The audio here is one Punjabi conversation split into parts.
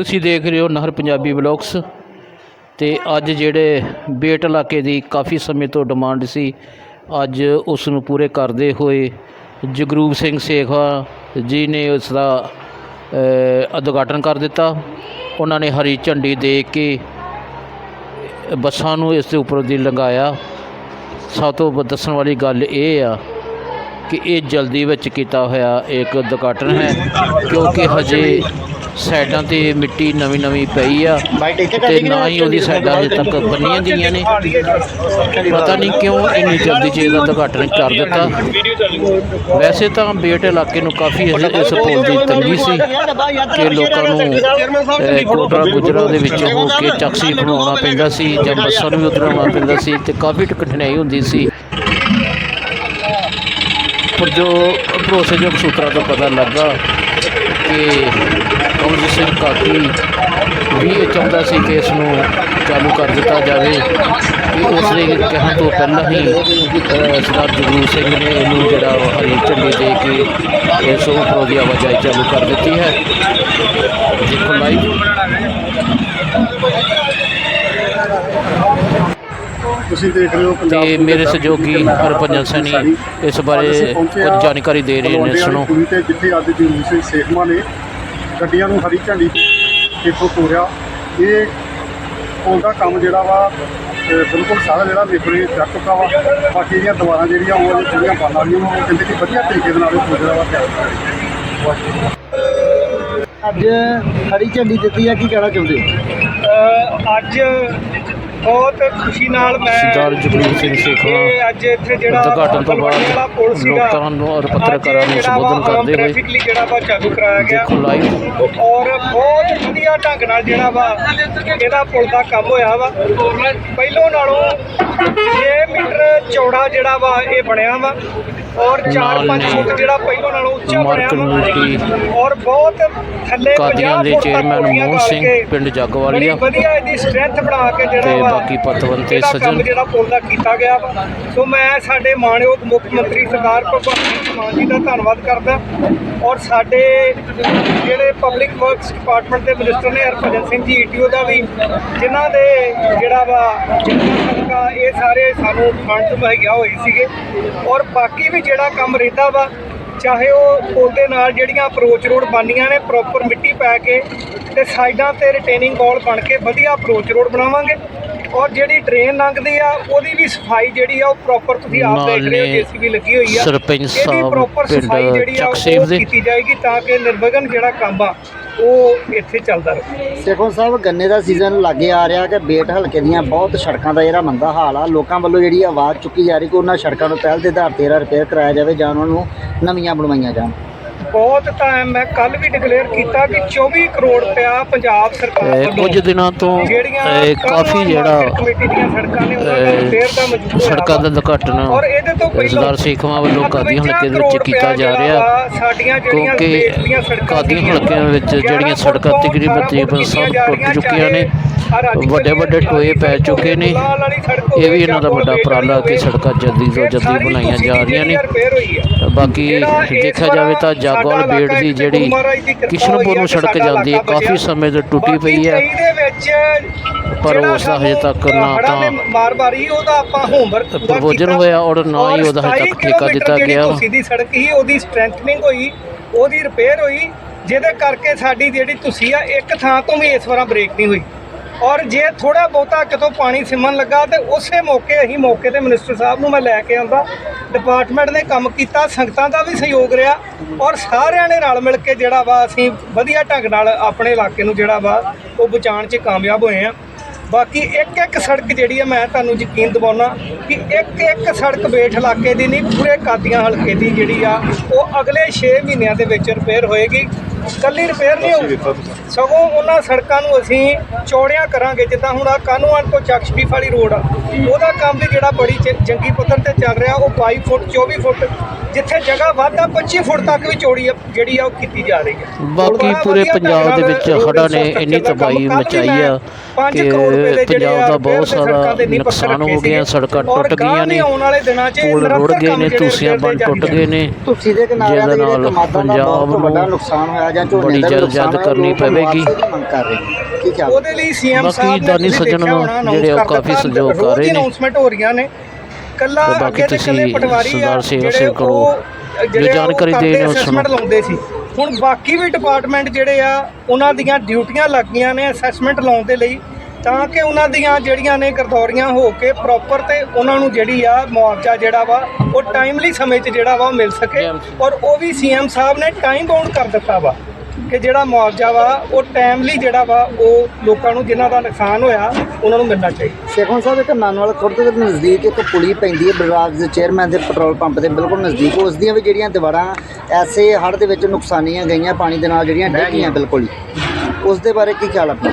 ਤੁਸੀਂ ਦੇਖ ਰਹੇ ਹੋ ਨਹਿਰ ਪੰਜਾਬੀ ਬਲੌਗਸ ਤੇ ਅੱਜ ਜਿਹੜੇ ਬੇਟ ਇਲਾਕੇ ਦੀ ਕਾਫੀ ਸਮੇਂ ਤੋਂ ਡਿਮਾਂਡ ਸੀ, ਅੱਜ ਉਸ ਨੂੰ ਪੂਰੇ ਕਰਦੇ ਹੋਏ ਜਗਰੂਪ ਸਿੰਘ ਸੇਖਾ ਜੀ ਨੇ ਉਸ ਦਾ ਉਦਘਾਟਨ ਕਰ ਦਿੱਤਾ। ਉਹਨਾਂ ਨੇ ਹਰੀ ਝੰਡੀ ਦੇ ਕੇ ਬੱਸਾਂ ਨੂੰ ਇਸ ਦੇ ਉੱਪਰ ਦੀ ਲੰਘਾਇਆ। ਸਭ ਤੋਂ ਦੱਸਣ ਵਾਲੀ ਗੱਲ ਇਹ ਆ ਕਿ ਇਹ ਜਲਦੀ ਵਿੱਚ ਕੀਤਾ ਹੋਇਆ ਇੱਕ ਉਦਘਾਟਨ ਹੈ ਕਿਉਂਕਿ ਹਜੇ ਸਾਈਡਾਂ ਤੇ ਮਿੱਟੀ ਨਵੀਂ ਨਵੀਂ ਪਈ ਆ ਤੇ ਨਾ ਹੀ ਉਹਦੀ ਸਾਈਡਾਂ ਹਜੇ ਤੱਕ ਬੰਨੀਆਂ ਗਈਆਂ ਨੇ। ਪਤਾ ਨਹੀਂ ਕਿਉਂ ਇੰਨੀ ਜਲਦੀ ਚ ਇਹਦਾ ਉਦਘਾਟਨ ਕਰ ਦਿੱਤਾ। ਵੈਸੇ ਤਾਂ ਬੇਟ ਇਲਾਕੇ ਨੂੰ ਕਾਫੀ ਇਸ ਪੁਲ ਦੀ ਤੰਗੀ ਸੀ ਕਿ ਲੋਕਾਂ ਨੂੰ ਕੋਟਰਾ ਗੁਜਰਾ ਦੇ ਵਿੱਚ ਹੋ ਕੇ ਟੈਕਸੀ ਬਣਾਉਣਾ ਪੈਂਦਾ ਸੀ ਜਾਂ ਬੱਸਾਂ ਨੂੰ ਆਉਣਾ ਪੈਂਦਾ ਸੀ ਤੇ ਕਾਫੀ ਕਠਿਨਾਈ ਹੁੰਦੀ ਸੀ। ਪਰ ਜੋ ਭਰੋਸੇਯੋਗ ਸੂਤਰਾਂ ਤੋਂ ਪਤਾ ਲੱਗਾ ਕਿ ਕਮਲ ਸਿੰਘ ਕਾਕੀ ਵੀ ਇਹ ਚਾਹੁੰਦਾ ਸੀ ਕਿ ਇਸ ਨੂੰ ਚਾਲੂ ਕਰ ਦਿੱਤਾ ਜਾਵੇ ਕਿ ਉਸ ਦੇ ਕਹਿਣ ਤੋਂ ਪਹਿਲਾਂ ਹੀ ਅਹ, ਸਰਦਾਰ ਜਗਰੂਪ ਸਿੰਘ ਨੇ ਇਹਨੂੰ ਜਿਹੜਾ ਉਹ ਹਰੀ ਝੰਡੀ ਦੇ ਕੇ ਇਸ ਉੱਪਰੋਂ ਦੀ ਆਵਾਜਾਈ ਚਾਲੂ ਕਰ ਦਿੱਤੀ ਹੈ। ਦੇਖੋ ਲਾਈਵ ਤੁਸੀਂ ਦੇਖ ਰਹੇ ਹੋ ਪੰਜਾਬ ਤੇ ਮੇਰੇ ਸਹਿਯੋਗੀ ਹਰਭਜਨ ਸੈਣੀ ਇਸ ਬਾਰੇ ਕੁਝ ਜਾਣਕਾਰੀ ਦੇ ਰਹੇ ਨੇ ਸੁਣੋ। ਤੇ ਜਿੱਥੇ ਅੱਜ ਜਗਰੂਪ ਸਿੰਘ ਸੇਖਮਾ ਨੇ ਗੱਡੀਆਂ ਨੂੰ ਹਰੀ ਝੰਡੀ ਇੱਥੋਂ ਤੋਰਿਆ। ਇਹ ਪੁਲ ਦਾ ਕੰਮ ਜਿਹੜਾ ਵਾ ਬਿਲਕੁਲ ਸਾਰਾ ਜਿਹੜਾ ਨਿਬੜੇ ਜਾ ਚੁੱਕਾ ਵਾ। ਬਾਕੀ ਜਿਹੜੀਆਂ ਦੀਵਾਰਾਂ ਜਿਹੜੀਆਂ ਉਹ ਜਿਹੜੀਆਂ ਬਣ ਵਾਲੀਆਂ ਵਾ। ਉਹ ਕਹਿੰਦੇ ਕਿ ਵਧੀਆ ਤਰੀਕੇ ਦੇ ਨਾਲ ਪੁਲ ਜਿਹੜਾ ਵਾ ਤਿਆਰ ਕਰ ਅੱਜ ਹਰੀ ਝੰਡੀ ਦਿੱਤੀ ਹੈ ਕੀ ਕਹਿਣਾ ਚਾਹੁੰਦੇ ਅ, ਅੱਜ ਬਹੁਤ ਖੁਸ਼ੀ ਨਾਲ ਮੈਂ ਸਰਦਾਰ ਜਗਰੂਪ ਸਿੰਘ ਸੇਖਵਾ ਅੱਜ ਇੱਥੇ ਜਿਹੜਾ ਉਦਘਾਟਨ ਤੋਂ ਬਾਅਦ ਲੋਕਾਂ ਨੂੰ ਔਰ ਪੱਤਰਕਾਰਾਂ ਨੂੰ ਸੰਬੋਧਨ ਕਰਦੇ ਹੋਏ ਜਿਹੜਾ ਵਾ ਚਾਲੂ ਕਰਾਇਆ ਗਿਆ। ਔਰ ਬਹੁਤ ਵਧੀਆ ਢੰਗ ਨਾਲ ਜਿਹੜਾ ਵਾ ਇਹਦਾ ਪੁਲ ਦਾ ਕੰਮ ਹੋਇਆ ਵਾ। ਪਹਿਲੋਂ ਨਾਲੋਂ 6 ਮੀਟਰ ਚੌੜਾ ਜਿਹੜਾ ਵਾ ਇਹ ਬਣਿਆ ਵਾ। ਔਰ 4-5 ਨਾਲ ਫੁੱਟ ਜਿਹੜਾ ਪਹਿਲੋਂ ਨਾਲੋਂ ਉੱਚਾ ਵਾ ਕਮੇਟੀ ਔਰ ਬਹੁਤ ਥੱਲੇ ਕਾਦੀਆਂ 50 ਦੇ ਚੇਅਰਮੈਨ ਮੋਹਨ ਸਿੰਘ ਪਿੰਡ ਜਗਵਾਲੀਆ ਵਧੀਆ ਇਹਦੀ ਸਟਰੈਂਥ ਬਣਾ ਕੇ ਜਿਹੜਾ ਤੇ ਬਾਕੀ ਪਤਵੰਤ ਤੇ ਸੱਜਣ। ਜਿਹੜਾ ਪੁੱਲ ਦਾ ਕੀਤਾ ਗਿਆ ਸੋ ਮੈਂ ਸਾਡੇ ਮਾਣਯੋਗ ਮੁੱਖ ਮੰਤਰੀ ਸਰਦਾਰ ਭਗਵੰਤ ਸਿੰਘ ਮਾਨ ਜੀ ਦਾ ਧੰਨਵਾਦ ਕਰਦਾ। ਔਰ ਸਾਡੇ ਜਿਹੜੇ ਪਬਲਿਕ ਵਰਕਸ ਡਿਪਾਰਟਮੈਂਟ ਦੇ ਮਿਨਿਸਟਰ ਨੇ ਹਰਭਜਨ ਸਿੰਘ ਜੀ ਈਟੀਓ ਦਾ ਵੀ, ਜਿਨ੍ਹਾਂ ਦੇ ਜਿਹੜਾ ਵਾ ਸਦਕਾ ਇਹ ਸਾਰੇ ਸਾਨੂੰ ਫੰਡ ਮੁਹੱਈਆ ਹੋਏ ਸੀਗੇ। ਔਰ ਬਾਕੀ ਵੀ ਜਿਹੜਾ ਕੰਮ ਰਹਿੰਦਾ ਵਾ, ਚਾਹੇ ਉਹ ਉਹਦੇ ਨਾਲ ਜਿਹੜੀਆਂ ਅਪਰੋਚ ਰੋਡ ਬਣਨੀਆਂ ਨੇ ਪ੍ਰੋਪਰ ਮਿੱਟੀ ਪਾ ਕੇ ਤੇ ਸਾਈਡਾਂ ਤੇ ਰਿਟੇਨਿੰਗ ਵਾਲ ਬਣ ਕੇ ਵਧੀਆ ਅਪਰੋਚ ਰੋਡ ਬਣਾਵਾਂਗੇ। ਔਰ ਜਿਹੜੀ ਟ੍ਰੇਨ ਲੰਘਦੀ ਆ ਉਹਦੀ ਵੀ ਸਫ਼ਾਈ ਜਿਹੜੀ ਆ ਉਹ ਪ੍ਰੋਪਰ ਤੁਸੀਂ ਆਪ ਦੇਖ ਰਹੇ ਹੋ ਜੀਸੀਬੀ ਲੱਗੀ ਹੋਈ ਆ। ਸਰਪੰਚ ਇਹਦੀ ਸਾਹਿਬ ਪ੍ਰੋਪਰ ਸਫ਼ਾਈ ਜਿਹੜੀ ਆ ਉਹ। ਕੀਤੀ ਜਾਏਗੀ ਤਾਂ ਕਿ ਨਿਰਵਗਨ ਜਿਹੜਾ ਕੰਮ ਆ ਉਹ ਇੱਥੇ ਚੱਲਦਾ ਰਹੇ। ਸੇਖੋ ਸਾਹਿਬ ਗੰਨੇ ਦਾ ਸੀਜ਼ਨ ਲੱਗੇ ਆ ਰਿਹਾ ਕਿ ਬੇਟ ਹਲਕੇ ਦੀਆਂ ਬਹੁਤ ਸੜਕਾਂ ਦਾ ਜਿਹੜਾ ਮੰਦਾ ਹਾਲ ਆ। ਲੋਕਾਂ ਵੱਲੋਂ ਜਿਹੜੀ ਆਵਾਜ਼ ਚੁੱਕੀ ਜਾ ਰਹੀ ਕਿ ਉਹਨਾਂ ਸੜਕਾਂ ਨੂੰ ਪਹਿਲ ਦੇ ਆਧਾਰ ਤੇ ਰਿਪੇਅਰ ਕਰਾਇਆ ਜਾਵੇ ਜਾਂ ਉਹਨਾਂ ਨੂੰ ਨਵੀਆਂ ਬਣਵਾਈਆਂ ਜਾਣ। ਬਹੁਤ ਟਾਈਮ ਮੈਂ ਕੱਲ ਵੀ ਡਿਕਲੇਅਰ ਕੀਤਾ ਕਿ 24 ਕਰੋੜ ਰੁਪਇਆ ਪੰਜਾਬ ਸਰਕਾਰ ਵੱਲੋਂ। ਕੁਝ ਦਿਨਾਂ ਤੋਂ ਕਾਫੀ ਜਿਹੜਾ ਮਾਰਕੀਟ ਕਮੇਟੀ ਦੀਆਂ ਸੜਕਾਂ ਨੇ ਉਹਨਾਂ ਦਾ ਰਿਪੇਅਰ ਦਾ ਸੜਕਾਂ ਔਰ ਇਹਦੇ ਤੋਂ ਪਹਿਲਾਂ ਸੇਖਵਾਂ ਵੱਲੋਂ ਕਾਦੀਆਂ ਹਲਕੇ ਦੇ ਵਿੱਚ ਕੀਤਾ ਜਾ ਰਿਹਾ ਵਾ ਸਾਡੀਆਂ ਜਿਹੜੀਆਂ ਕਿਉਂਕਿ ਕਾਦੀਆਂ ਹਲਕਿਆਂ ਵਿੱਚ ਜਿਹੜੀਆਂ 11 ਸੜਕਾਂ ਤਕਰੀਬਨ 18 ਤਕਰੀਬਨ ਸਭ ਟੁੱਟ ਚੁੱਕੀਆਂ ਨੇ ਵੱਡੇ ਵੱਡੇ ਟੋਏ ਪੈ ਚੁੱਕੇ ਨੇ ਇਹ ਵੀ ਇਹਨਾਂ ਦਾ ਵੱਡਾ ਉਪਰਾਲਾ ਕਿ। ਸੜਕਾਂ ਜਲਦੀ ਤੋਂ ਜਲਦੀ ਬਣਾਈਆਂ ਜਾ ਰਹੀਆਂ ਨੇ ਬਾਕੀ ਦੇਖਿਆ ਜਾਵੇ ਤਾਂ ਜਾਗਵਾਲ ਸਾਡਾ ਬੇੜ ਦੀ ਜਿਹੜੀ ਕਿਸ਼ਨਪੁਰ ਨੂੰ ਸੜਕ ਜਾਂਦੀ ਹੈ ਕਾਫੀ। ਸਮੇਂ ਤੋਂ ਟੁੱਟੀ ਪਈ ਹੈ ਬਾਕੀ 23 ਦੇ ਵਿੱਚ ਪਰ ਉਸ ਦਾ ਹਜੇ ਤੱਕ ਨਾ ਤਾਂ ਮਾਰ ਮਾਰੀ ਉਹਦਾ ਆਪਾਂ ਹੋਮਵਰਕ ਪੂਰਾ ਪ੍ਰਭੋਜਨ ਕੀਤਾ। ਹੋਇਆ ਔਰ ਨਾ ਹੀ ਉਹਦਾ ਹਜੇ ਤੱਕ 27 ਠੇਕਾ ਦਿੱਤਾ ਗਿਆ। ਸਿੱਧੀ ਸੜਕ ਸੀ ਉਹਦੀ ਸਟਰੈਂਥਨਿੰਗ ਹੋਈ ਉਹਦੀ ਰਿਪੇਅਰ ਹੋਈ ਜਿਹਦੇ ਕਰਕੇ ਸਾਡੀ ਜਿਹੜੀ ਤੁਸੀਂ ਆ ਇੱਕ ਥਾਂ ਤੋਂ ਵੀ ਇਸ ਵਾਰਾਂ ਬ੍ਰੇਕ ਨਹੀਂ ਹੋਈ ਔਰ ਜੇ ਥੋੜਾ ਬਹੁਤਾ ਕਿਤੋਂ ਪਾਣੀ ਸਿਮਣ ਲੱਗਾ ਤੇ ਉਸੇ ਮੌਕੇ ਅਸੀਂ ਮੌਕੇ ਤੇ ਮਿਨਿਸਟਰ ਸਾਹਿਬ ਨੂੰ ਮੈਂ ਲੈ ਕੇ ਆਉਂਦਾ। ਡਿਪਾਰਟਮੈਂਟ ਨੇ ਕੰਮ ਕੀਤਾ, ਸੰਗਤਾਂ ਦਾ ਵੀ ਸਹਿਯੋਗ ਰਿਹਾ ਔਰ ਸਾਰਿਆਂ ਨੇ ਰਲ ਮਿਲ ਕੇ ਜਿਹੜਾ ਵਾ ਅਸੀਂ ਵਧੀਆ ਢੰਗ ਨਾਲ ਆਪਣੇ ਇਲਾਕੇ ਨੂੰ ਜਿਹੜਾ ਵਾ ਉਹ ਬਚਾਉਣ 'ਚ ਕਾਮਯਾਬ ਹੋਏ ਆ ਬਾਕੀ ਇੱਕ ਇੱਕ ਸੜਕ ਜਿਹੜੀ ਆ, ਮੈਂ ਤੁਹਾਨੂੰ ਯਕੀਨ ਦਿਵਾਉਣਾ ਕਿ ਇੱਕ ਇੱਕ ਸੜਕ ਬੇਟ ਇਲਾਕੇ ਦੀ ਨਹੀਂ, ਪੂਰੇ ਕਾਦੀਆਂ ਹਲਕੇ ਦੀ ਜਿਹੜੀ ਆ, ਉਹ ਅਗਲੇ 6 ਮਹੀਨਿਆਂ ਦੇ ਵਿੱਚ ਰਿਪੇਅਰ ਹੋਏਗੀ। ਕੱਲੀ ਰਿਪੇਅਰ ਨਹੀਂ ਹੋਊਗੀ ਸਗੋਂ ਉਹਨਾਂ ਸੜਕਾਂ ਨੂੰ ਅਸੀਂ ਚੌੜੀਆਂ ਕਰਾਂਗੇ। ਜਿੱਦਾਂ ਹੁਣ ਆ ਕਾਨੂੰਨ ਤੋਂ ਚੱਕ ਸ਼ਰੀਫ ਵਾਲੀ ਰੋਡ ਆ। ਉਹਦਾ ਕੰਮ ਵੀ ਜਿਹੜਾ ਬੜੀ ਚ- ਜੰਗੀ ਪੱਧਰ ਤੇ ਚੱਲ ਰਿਹਾ ਉਹ 22 ਫੁੱਟ 24 ਫੁੱਟ ਜਿੱਥੇ ਜਗ੍ਹਾ ਵਾਧਾ 25 ਫੁੱਟ ਤੱਕ ਵੀ ਚੌੜੀ ਆ ਜਿਹੜੀ ਆ ਉਹ ਕੀਤੀ ਜਾ ਰਹੀ ਹੈ ਬਾਕੀ ਬੜਾ ਪੂਰੇ ਵਧੀਆ ਪੰਜਾਬ ਦੇ ਢੰਗ ਵਿੱਚ ਨਾਲ ਹੜ੍ਹਾਂ ਨੇ infrastructure ਇੰਨੀ ਕੰਮ ਕਾਫੀ ਮਚਾਈ ਆ ਪੰਜ ਕਿ ਕਰੋੜ ਰੁਪਏ ਦੇ ਜਿਹੜੇ ਪੰਜਾਬ ਆ ਦਾ ਬਹੁਤ ਦੇ ਸਾਰਾ ਸੜਕਾਂ ਦੇ ਨੀਂਹ ਪੱਥਰ ਨੁਕਸਾਨ ਹੋ ਰੱਖੇ ਗਿਆ। ਸੜਕਾਂ ਔਰ ਟੁੱਟ ਗਾਂਹ ਗਈਆਂ ਨੇ ਆਉਣ ਵਾਲੇ ਦਿਨਾਂ 'ਚ ਪੁਲ ਨਿਰੰਤਰ ਰੁੜ ਗਏ ਨੇ repair ਬੰਨ ਟੁੱਟ ਗਏ ਨੇ। ਤੁਸੀਂ ਦੇ ਕਿਨਾਰਿਆਂ ਦੇ ਜਿਹੜੇ ਨਾਲ ਕਮਾਦਾਂ ਦਾ ਬਹੁਤ ਪੰਜਾਬ ਵੱਡਾ ਨੁਕਸਾਨ ਹੋਇਆ ਜਾਂ ਝੋਨੇ ਦਾ ਨੁਕਸਾਨ ਹੋਇਆ, ਮੰਗ ਕਰ ਰਹੇ ਕੀ ਉਹਦੇ ਲਈ ਸੀਐਮ ਬਾਕੀ ਸਾਹਿਬ ਦਾਨੀ ਸੱਜਣ announce ਜਿਹੜੇ ਉਹ ਕਾਫੀ ਸਹਿਯੋਗ ਕਰ ਰਹੇ ਨੇ। ਅਨਾਉਂਸਮੈਂਟ ਹੋ ਰਹੀਆਂ ਨੇ। ਕੱਲਾ ਤੇ ਬਾਕੀ ਅੱਗੇ ਤੇ ਤੁਸੀਂ ਕੱਲੇ ਪਟਵਾਰੀ ਆ ਸਰਦਾਰ ਜਿਹੜੇ ਸਿੰਘ ਕੋਲੋਂ ਉਹ ਜੋ ਜਾਣਕਾਰੀ ਦੇ ਰਹੇ ਉਹ ਸੁਣੋ। assessment ਲਾਉਂਦੇ ਸੀ। ਹੁਣ ਬਾਕੀ ਵੀ ਡਿਪਾਰਟਮੈਂਟ ਜਿਹੜੇ ਆ ਉਹਨਾਂ ਦੀਆਂ ਡਿਊਟੀਆਂ ਲੱਗ ਗਈਆਂ ਨੇ ਅਸੈਸਮੈਂਟ ਲਾਉਣ ਦੇ ਲਈ। ਤਾਂ ਕਿ ਉਹਨਾਂ ਦੀਆਂ ਜਿਹੜੀਆਂ ਨੇ ਗਰਦੌਰੀਆਂ ਹੋ ਕੇ ਪ੍ਰੋਪਰ ਤੇ ਉਹਨਾਂ ਨੂੰ ਜਿਹੜੀ ਆ ਮੁਆਵਜ਼ਾ ਜਿਹੜਾ ਵਾ ਉਹ ਟਾਈਮਲੀ ਸਮੇਂ 'ਚ ਜਿਹੜਾ ਵਾ ਉਹ ਮਿਲ ਸਕੇ। ਔਰ ਉਹ ਵੀ ਸੀਐਮ ਸਾਹਿਬ ਨੇ ਟਾਈਮ ਬਾਉਂਡ ਕਰ ਦਿੱਤਾ ਵਾ। ਕਿ ਜਿਹੜਾ ਮੁਆਵਜ਼ਾ ਵਾ ਉਹ ਟਾਈਮਲੀ ਜਿਹੜਾ ਵਾ ਉਹ ਲੋਕਾਂ ਨੂੰ ਜਿਨ੍ਹਾਂ ਦਾ ਨੁਕਸਾਨ ਹੋਇਆ ਉਹਨਾਂ ਨੂੰ ਮਿਲਣਾ ਚਾਹੀਦਾ। ਸ਼ੇਖੋਂ ਸਾਹਿਬ ਇੱਕ ਨਾਨਵਾਲ ਖੁਰਦ ਦੇ ਨਜ਼ਦੀਕ ਇੱਕ ਪੁਲੀ ਪੈਂਦੀ ਹੈ ਬਲਰਾਜ ਦੇ ਚੇਅਰਮੈਨ ਦੇ ਪੈਟਰੋਲ ਪੰਪ ਦੇ ਬਿਲਕੁਲ ਨਜ਼ਦੀਕ। ਉਸ ਦੀਆਂ ਵੀ ਜਿਹੜੀਆਂ ਦੀਵਾਰਾਂ ਐਸੇ ਹੜ੍ਹ ਦੇ ਵਿੱਚ ਨੁਕਸਾਨੀਆਂ ਗਈਆਂ ਪਾਣੀ ਦੇ ਨਾਲ ਜਿਹੜੀਆਂ ਡਿੱਗੀਆਂ ਬਿਲਕੁਲ। ਉਸ ਦੇ ਬਾਰੇ ਕੀ ਖਿਆਲ ਆਪਣਾ?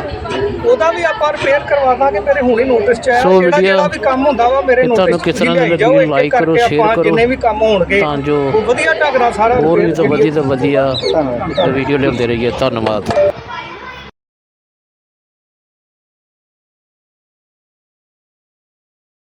ਉਹਦਾ ਵੀ ਆਪਾਂ ਰਿਪੇਅਰ ਕਰਵਾ ਦਾਂਗੇ ਮੇਰੇ ਹੁਣੇ ਨੋਟਿਸ ਚ ਆਇਆ। ਸੋ ਜਿਹੜਾ ਜਿਹੜਾ ਵੀ ਕੰਮ ਹੁੰਦਾ ਵਾ ਮੇਰੇ ਇਹ ਨੋਟਿਸ ਤੁਹਾਨੂੰ ਕਿਸ ਤਰ੍ਹਾਂ ਦੀ ਲੱਗੀ like ਕਰੋ, share ਕਰੋ। ਜਿੰਨੇ ਵੀ ਕੰਮ ਹੋਣਗੇ ਤਾਂ ਜੋ ਉਹ ਵਧੀਆ ਢੰਗ ਨਾਲ ਸਾਰਾ ਹੋਰ ਵੀ repair ਤਾਂ ਵਧੀਆ ਤੋਂ ਵਧੀਆ ਵੀਡੀਓ ਲਿਆਉਂਦੇ ਰਹੀਏ। ਧੰਨਵਾਦ।